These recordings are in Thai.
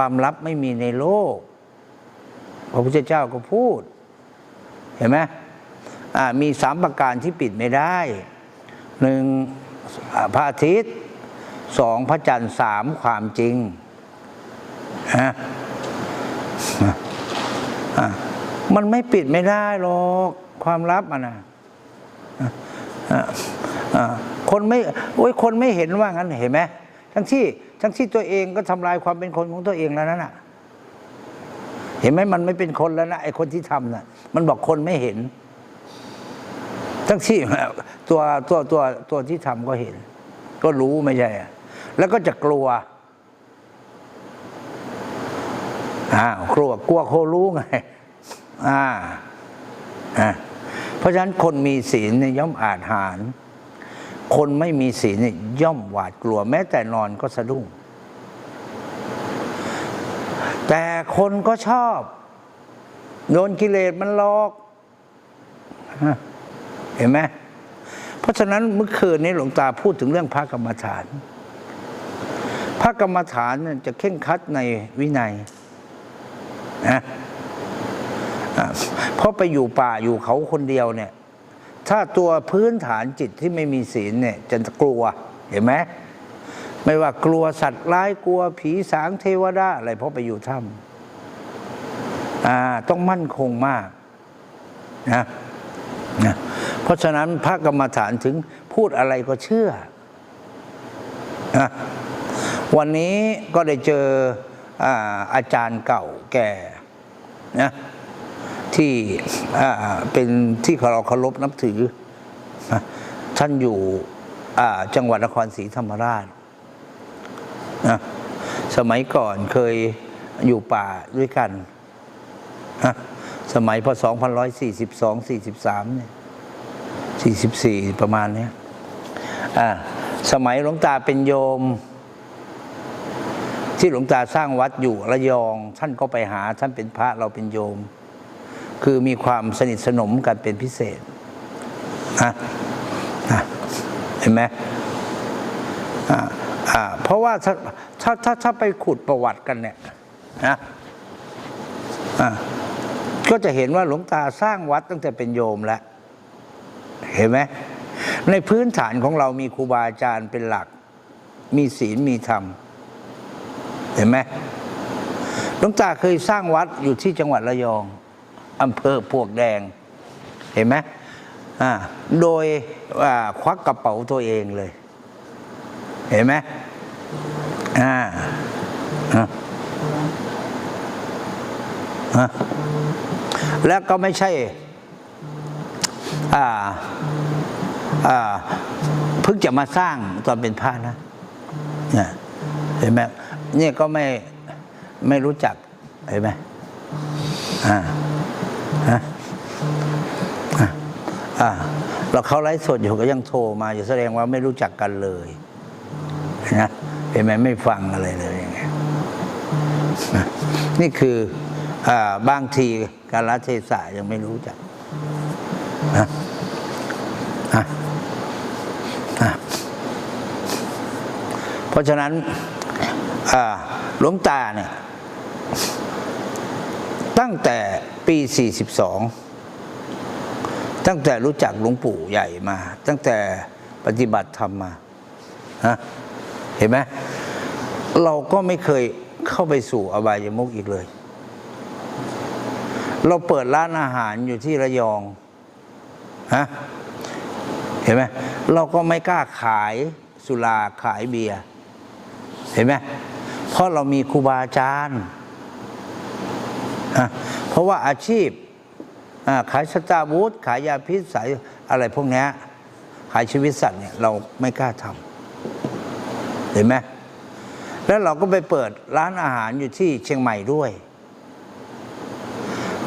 ความลับไม่มีในโลก พระพุทธเจ้าก็พูด เห็นไหมมีสามประการที่ปิดไม่ได้หนึ่งพระอาทิตย์สองพระจันทร์สามความจริงฮะมันไม่ปิดไม่ได้หรอกความลับมันนะอะอะะคนไม่โอ้ยคนไม่เห็นว่างั้นเห็นไหม ทั้งที่ทั้งที่ตัวเองก็ทำลายความเป็นคนของตัวเองแล้วนั่นน่ะ เห็นไหมมันไม่เป็นคนแล้วนะไอ้คนที่ทำน่ะ มันบอกคนไม่เห็น ทั้งที่ตัวตัวตัวตัวที่ทำก็เห็น ก็รู้ไม่ใช่อะแล้วก็จะกลัวอ้าวกลัวกลัวโครู้ไงอ่าอ่าเพราะฉะนั้นคนมีศีลเนี่ยย่อมอาจหาร คนไม่มีศีลเนี่ย่อมหวาดกลัว แม้แต่นอนก็สะดุ้ง แต่คนก็ชอบโดนกิเลสมันหลอก เห็นไหมเพราะฉะนั้นเมื่อคืนนี้หลวงตาพูดถึงเรื่องพระกรรมฐาน พระกรรมฐานจะเข่งคัดในวินัยนะอะเพราะไปอยู่ป่าอยู่เขาคนเดียวเนี่ย ถ้าตัวพื้นฐานจิตที่ไม่มีศีลเนี่ยจะกลัวเห็นไหมไม่ว่ากลัวสัตว์ร้ายกลัวผีสางเทวดาอะไรเพราะไปอยู่ถ้ำอ่าต้องมั่นคงมากนะนะเพราะฉะนั้นพระกรรมฐานถึงพูดอะไรก็เชื่อนะวันนี้ก็ได้เจออาอาจารย์เก่าแก่นะ ที่เป็นที่เราเคารพนับถือ ท่านอยู่จังหวัดนครศรีธรรมราช สมัยก่อนเคยอยู่ป่าด้วยกัน สมัยพศ2142 43เนี่ย44 ประมาณเนี้ยสมัยหลวงตาเป็นโยม ที่หลวงตาสร้างวัดอยู่ระยอง ท่านก็ไปหาท่านเป็นพระเราเป็นโยม คือมีความสนิทสนมกันเป็นพิเศษนะนะเห็นไหมอ่าอ่าเพราะว่าถ้าถ้าถ้าถ้าไปขุดประวัติกันเนี่ยนะอ่าก็จะเห็นว่าหลวงตาสร้างวัดตั้งแต่เป็นโยมแล้ว เห็นไหมในพื้นฐานของเรามีครูบาอาจารย์เป็นหลัก มีศีลมีธรรม เห็นไหมหลวงตาเคยสร้างวัดอยู่ที่จังหวัดระยอง อำเภอพวกแดง เห็นไหมอ่าโดยอ่าควักกระเป๋าตัวเองเลย เห็นไหมอ่าอะอะแล้วก็ไม่ใช่อ่าอ่าเพิ่งจะมาสร้างตอนเป็นพระนะเนี่ยเห็นไหมเนี่ยก็ไม่ไม่รู้จักเห็นไหมอ่า อ่าเราเขาไลฟ์สดอยู่ก็ยังโทรมาอยู่แสดงว่าไม่รู้จักกันเลยนะเห็นไหมไม่ฟังอะไรเลยอย่างเงี้ยนะนี่คืออาบางทีการละเทศะยังไม่รู้จักนะอะอะเพราะฉะนั้นหลวงตาเนี่ยตั้งแต่ปี 42 ตั้งแต่รู้จักหลวงปู่ใหญ่มา ตั้งแต่ปฏิบัติธรรมมาฮะเห็นไหมเราก็ไม่เคยเข้าไปสู่อบายมุกอีกเลย เราเปิดร้านอาหารอยู่ที่ระยองฮะเห็นไหมเราก็ไม่กล้าขายสุราขายเบียร์เห็นไหมเพราะเรามีครูบาอาจารย์เพราะว่าอาชีพ ขายสตาร์บูธขายยาพิษสายอะไรพวกนี้ขายชีวิตสัตว์เนี่ยเราไม่กล้าทำเห็นไหมแล้วเราก็ไปเปิดร้านอาหารอยู่ที่เชียงใหม่ด้วย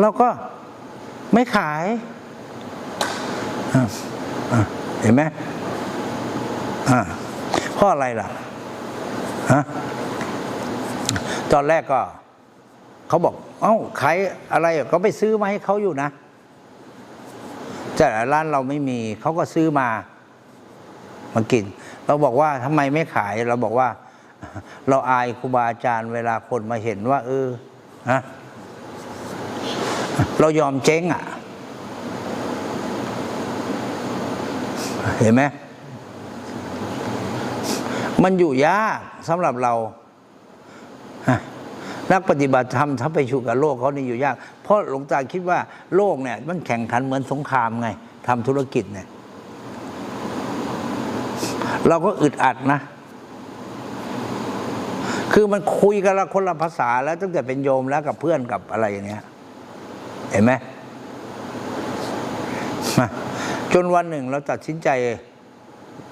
เราก็ไม่ขายเห็นไหมเพราะอะไรล่ะฮะตอนแรกก็เขาบอก เอ้าขายอะไรก็ไปซื้อมาให้เขาอยู่นะ แต่ร้านเราไม่มีเขาก็ซื้อมามากิน เราบอกว่าทำไมไม่ขาย เราบอกว่า เราอายครูบาอาจารย์เวลาคนมาเห็นว่า เออฮะเรายอมเจ๊งอะ เห็นไหมมันอยู่ยากสำหรับเรา นักปฏิบัติธรรมถ้าไปอยู่กับโลกเขานี่อยู่ยาก เพราะหลวงตาคิดว่าโลกเนี่ย มันแข่งขันเหมือนสงครามไงทำธุรกิจเนี่ย เราก็อึดอัดนะ คือมันคุยกันละคนละภาษาแล้วตั้งแต่เป็นโยมแล้วกับเพื่อนกับอะไรอย่างเงี้ย เห็นไหมจนวันหนึ่งเราตัดสินใจ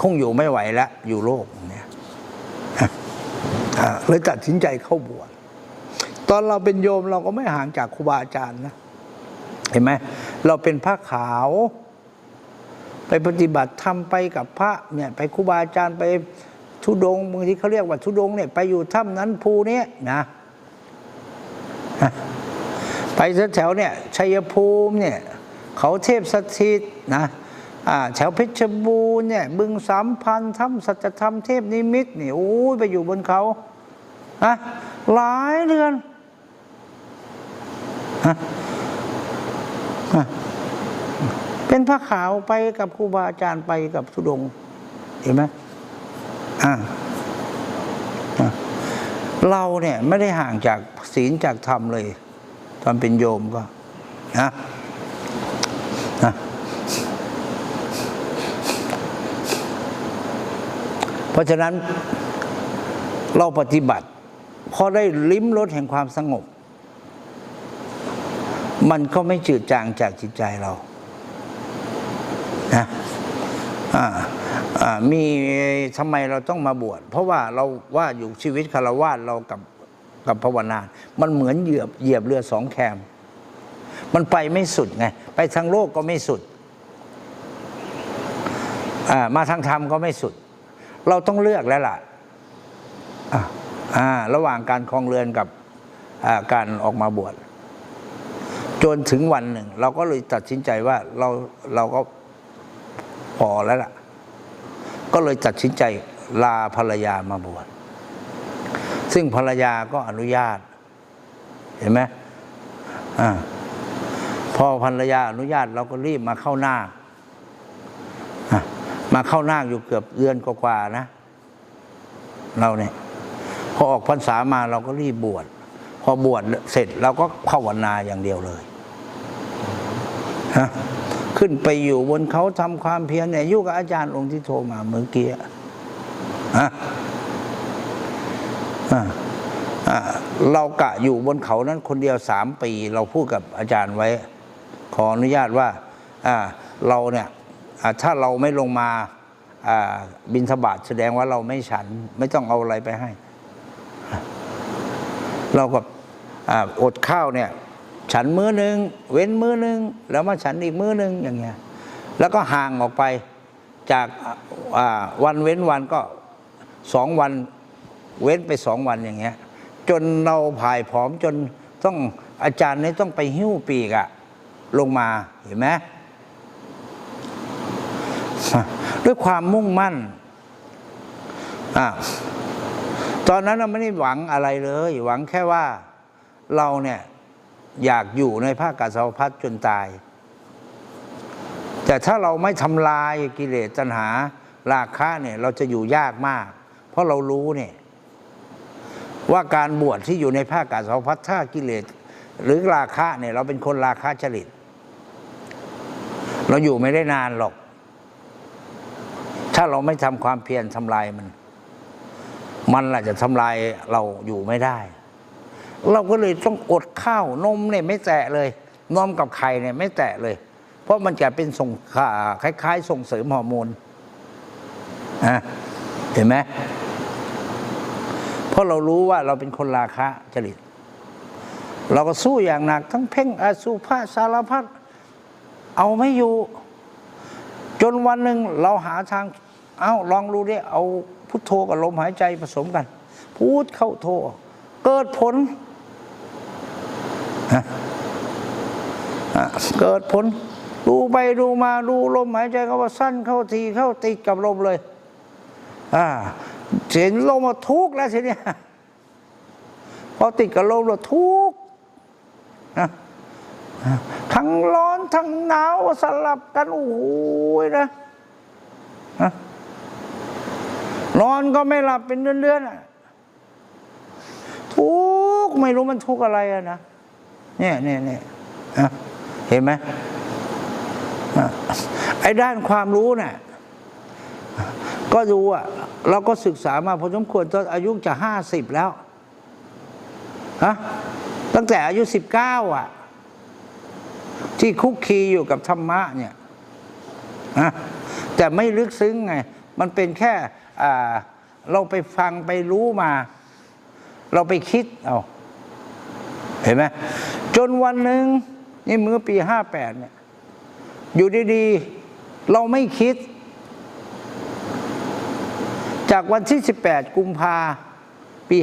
คงอยู่ไม่ไหวแล้ว อยู่โลกเนี่ยเลยตัดสินใจเข้าบวช ตอนเราเป็นโยมเราก็ไม่ห่างจากครูบาอาจารย์นะ เห็นไหมเราเป็นพระขาว ไปปฏิบัติธรรมไปกับพระเนี่ยไปครูบาอาจารย์ไปทุดงบางทีเขาเรียกว่าทุดงเนี่ยไปอยู่ถ้ำนั้นภูเนี้ยนะไปแถวเนี่ยชัยภูมิเนี่ยเขาเทพสถิตนะแถวเพชรบูรณ์เนี่ยบึงสามพันถ้ำสัจธรรมเทพนิมิตนี่โอ้ยไปอยู่บนเขานะหลายเดือน เป็นพระขาวไปกับครูบาอาจารย์ไปกับทุดง เห็นไหมอ่าเราเนี่ยไม่ได้ห่างจากศีลจากธรรมเลยตอนเป็นโยมก็นะนะเพราะฉะนั้นเราปฏิบัติพอได้ลิ้มรสแห่งความสงบ มันก็ไม่จืดจางจากจิตใจเรานะมีทำไมเราต้องมาบวช เพราะว่าเราว่าอยู่ชีวิตคารวะเรากับกับภาวนา มันเหมือนเหยียบเหยียบเรือสองแคม มันไปไม่สุดไง ไปทางโลกก็ไม่สุด มาทางธรรมก็ไม่สุด เราต้องเลือกแล้วล่ะอ่าอ่าระหว่างการคลองเรือนกับการออกมาบวช จนถึงวันหนึ่ง เราก็เลยตัดสินใจว่าเราเราก็พอแล้วล่ะ ก็เลยตัดสินใจลาภรรยามาบวชซึ่งภรรยาก็อนุญาต เห็นไหมอ่าพอภรรยาอนุญาตเราก็รีบมาเข้าหน้ามาเข้าหน้าอยู่เกือบเดือนกว่าๆนะ เราเนี่ยพอออกพรรษามาเราก็รีบบวชพอบวชเสร็จเราก็ภาวนาอย่างเดียวเลย ฮะขึ้นไปอยู่บนเขาทำความเพียรเนี่ยอยู่กับอาจารย์องค์ที่โทรมาเมื่อกี้ฮะเรากะอยู่บนเขานั้นคนเดียวสามปี เราพูดกับอาจารย์ไว้ ขออนุญาตว่าเราเนี่ยถ้าเราไม่ลงมาบินทบาทแสดงว่าเราไม่ฉัน ไม่ต้องเอาอะไรไปให้ เราก็อ่าอดข้าวเนี่ย ฉันมื้อหนึ่งเว้นมื้อหนึ่งแล้วมาฉันอีกมื้อหนึ่งอย่างเงี้ยแล้วก็ห่างออกไปจากวันเว้นวันก็สองวันเว้นไปสองวันอย่างเงี้ยจนเราผายผอมจนต้องอาจารย์นี่ต้องไปหิ้วปีกอะลงมาเห็นไหมด้วยความมุ่งมั่นอตอนนั้นเราไม่ได้หวังอะไรเลย หวังแค่ว่าเราเนี่ย อยากอยู่ในภาคกาสาวพัฒจนตาย แต่ถ้าเราไม่ทำลายกิเลสตัณหา ราคะเนี่ยเราจะอยู่ยากมาก เพราะเรารู้เนี่ยว่าการบวชที่อยู่ในภาคกาสาวพัฒถ้ากิเลสหรือราคะเนี่ยเราเป็นคนราคะจริต เราอยู่ไม่ได้นานหรอก ถ้าเราไม่ทำความเพียรทำลายมัน มันแหละจะทำลายเราอยู่ไม่ได้ เราก็เลยต้องอดข้าวนมเนี่ยไม่แตะเลย นมกับไข่เนี่ยไม่แตะเลย เพราะมันจะเป็นส่งคล้าย ๆ ส่งเสริมฮอร์โมนอะเห็นไหมเพราะเรารู้ว่าเราเป็นคนราคะจริต เราก็สู้อย่างหนัก ทั้งเพ่งอสุภาสารพัดเอาไม่อยู่ จนวันหนึ่งเราหาทาง เอาลองดูดิเอาพุทโธกับลมหายใจผสมกัน พูดเข้าโธเกิดผลฮะอะ เกิดผลดูไปดูมาดูลมหายใจเขาว่าสั้นเข้าทีเข้าติดกับลมเลย อ่าเห็นลมมาทุกแล้วทีเนี้ยพอติดกับลมเราทุกนะทั้งร้อนทั้งหนาวสลับกันโอ้โหนะนะนอนก็ไม่หลับเป็นเดือนๆอะทุกไม่รู้มันทุกอะไรอะนะเนี่ยเนี่ยเนี่ยอะ เห็นไหมไอ้ด้านความรู้เนี่ยก็ดูอะ เราก็ศึกษามาพอสมควรตอนอายุจะห้าสิบแล้วฮะตั้งแต่อายุสิบเก้าอะ ที่คุกคีอยู่กับธรรมะเนี่ยนะแต่ไม่ลึกซึ้งไง มันเป็นแค่เราไปฟังไปรู้มา เราไปคิดเอาเห็นไหมจนวันหนึ่ง นี่เมื่อปีห้าแปดเนี่ย อยู่ดีๆ เราไม่คิด จากวันที่18กุมภาปี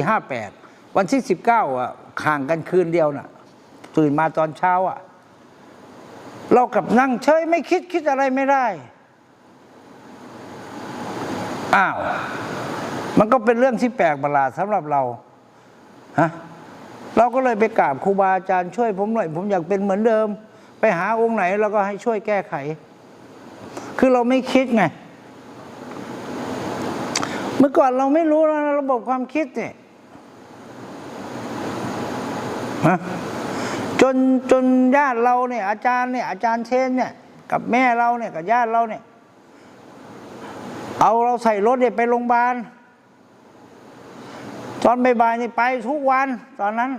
58วันที่19อะห่างกันคืนเดียวน่ะ ตื่นมาตอนเช้าอะ เรากับนั่งเฉยไม่คิดคิดอะไรไม่ได้ อ้าว มันก็เป็นเรื่องที่แปลกประหลาดสำหรับเราฮะ เราก็เลยไปกราบครูบาอาจารย์ช่วยผมหน่อย ผมอยากเป็นเหมือนเดิม ไปหาองค์ไหนเราก็ให้ช่วยแก้ไข คือเราไม่คิดไง เมื่อก่อนเราไม่รู้นะระบบความคิดเนี่ยฮะจนจนญาติเราเนี่ย อาจารย์เนี่ยอาจารย์เชนเนี่ย กับแม่เราเนี่ยกับญาติเราเนี่ย เอาเราใส่รถเนี่ยไปโรงพยาบาล ตอนบ่ายๆนี่ไปทุกวัน ตอนนั้น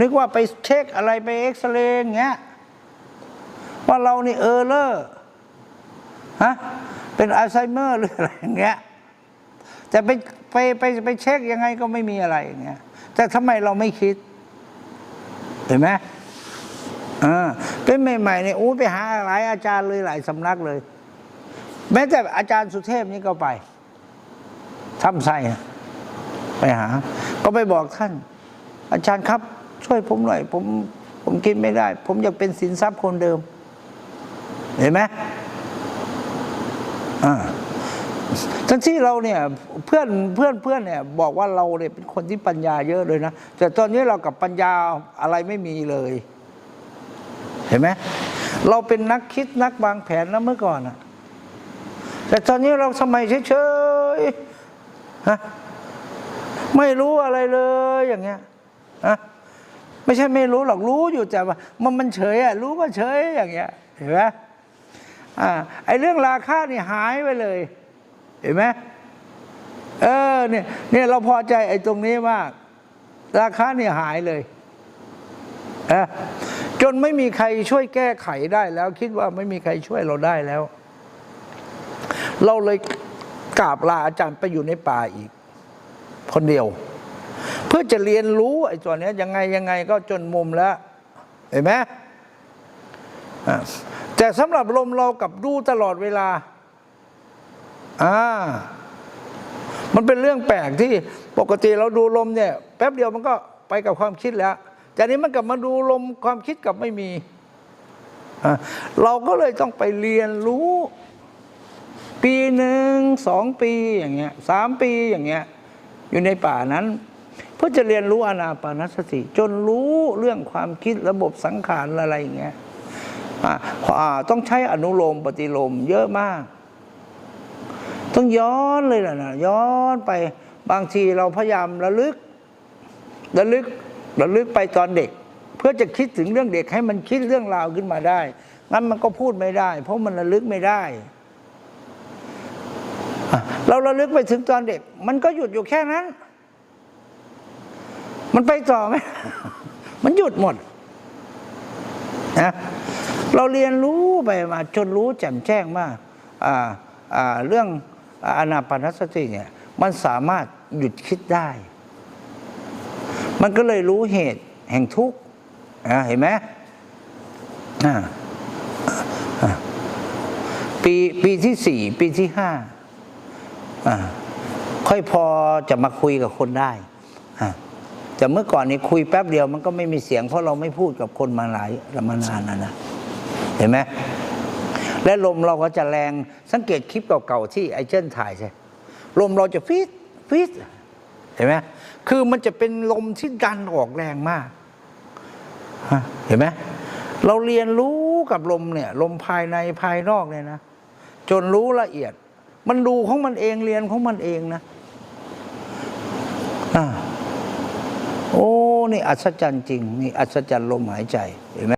นึกว่าไปเช็คอะไรไปเอ็กซเรย์อย่างเงี้ยว่าเรานี่เออเลอร์ฮะเป็นอัลไซเมอร์หรืออะไรอย่างเงี้ยแต่ไปไปไปไปเช็คยังไงก็ไม่มีอะไรอย่างเงี้ยแต่ทำไมเราไม่คิด เห็นไหมอ่าเป็นใหม่ๆเนี่ยอู้ไปหาหลายอาจารย์เลยหลายสำนักเลย แม้แต่อาจารย์สุเทพนี่ก็ไปทำไส้ ไปหา ก็ไปบอกท่าน อาจารย์ครับ ช่วยผมหน่อย ผมผมกินไม่ได้ ผมอยากเป็นสินทรัพย์คนเดิม เห็นไหมอ่าทั้งที่เราเนี่ยเพื่อนเพื่อนเพื่อนเนี่ยบอกว่าเราเนี่ยเป็นคนที่ปัญญาเยอะเลยนะ แต่ตอนนี้เรากับปัญญาอะไรไม่มีเลย เห็นไหมเราเป็นนักคิดนักวางแผนนะเมื่อก่อนอะแต่ตอนนี้เราทำไมเฉยๆฮะ ไม่รู้อะไรเลยอย่างเงี้ยฮะไม่ใช่ไม่รู้หรอกรู้อยู่แต่ว่ามันมันเฉยอะรู้ว่าเฉยอย่างเงี้ยเห็นไหมอ่าไอเรื่องราคานี่หายไปเลย เห็นไหมเออเนี่ยเนี่ยเราพอใจไอ้ตรงนี้มาก ราคาเนี่ยหายเลยออจนไม่มีใครช่วยแก้ไขได้แล้ว คิดว่าไม่มีใครช่วยเราได้แล้ว เราเลยกราบลาอาจารย์ไปอยู่ในป่าอีก คนเดียว เพื่อจะเรียนรู้ไอ้ตัวนี้ยังไงยังไงก็จนมุมแล้ว เห็นไหมแต่สำหรับลมเรากลับดูตลอดเวลาอ่ามันเป็นเรื่องแปลกที่ปกติเราดูลมเนี่ย แป๊บเดียวมันก็ไปกับความคิดแล้วแต่นี้มันกลับมาดูลมความคิดกับไม่มี เราก็เลยต้องไปเรียนรู้ ปีหนึ่งสองปีอย่างเงี้ยสามปีอย่างเงี้ย อยู่ในป่านั้นเพื่อจะเรียนรู้อานาปานสติ จนรู้เรื่องความคิดระบบสังขารอะไรอย่างเงี้ยต้องใช้อนุโลมปฏิโลมเยอะมาก ต้องย้อนเลยนะนะย้อนไปบางทีเราพยายามระลึก ระลึกระลึกไปตอนเด็ก เพื่อจะคิดถึงเรื่องเด็กให้มันคิดเรื่องราวขึ้นมาได้งั้นมันก็พูดไม่ได้ เพราะมันระลึกไม่ได้ เราระลึกไปถึงตอนเด็ก มันก็หยุดอยู่แค่นั้น มันไปต่อไหมมันหยุดหมดนะเราเรียนรู้ไปมาจนรู้แจ่มแจ้งมากอ่าเรื่องอนาปานสติเนี่ยมันสามารถหยุดคิดได้ มันก็เลยรู้เหตุแห่งทุกข์เห็นไหมปีปีที่สี่ปีที่ห้า ค่อยพอจะมาคุยกับคนได้อ่าแต่เมื่อก่อนนี้คุยแป๊บเดียวมันก็ไม่มีเสียงเพราะเราไม่พูดกับคนมาหลายมานานนะนะเห็นไหมและลมเราก็จะแรงสังเกตคลิปเก่าๆที่ไอเจิ้นถ่ายใช่ลมเราจะฟิตฟิตเห็นไหมคือมันจะเป็นลมที่ดันออกแรงมากเห็นไหมเราเรียนรู้กับลมเนี่ย ลมภายในภายนอกเนี่ยนะ จนรู้ละเอียด มันดูของมันเองเรียนของมันเองนะอ่าโอ้ นี่อัศจรรย์จริง นี่อัศจรรย์ลมหายใจ เห็นไหม